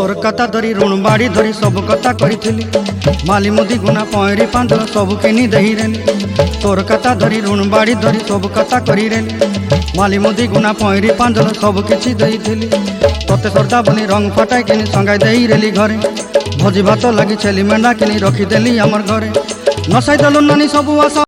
তোর কথা ধরি ঋণ বাড়ি ধরি, সব কথা করিলি মালি মুদি গুনা পয়রি পাঁচ সব কিনি দেহিরেলি তোর কথা ধরি ঋণ বাড়ি ধরি সব কথা করিরেলি মালি মুদি গুনা পয়রি পাঁচ সব কিছু দেইলি তোতে শ্রদ্ধা বনি রং ফাটাই কিনি সঙ্গাই দেইরেলি ঘরে ভোজি ভাত লাগি ছেলি মেন্ডা কিনি রখি দেলি আমার ঘরে নসাই দেলু নানি সবু আশা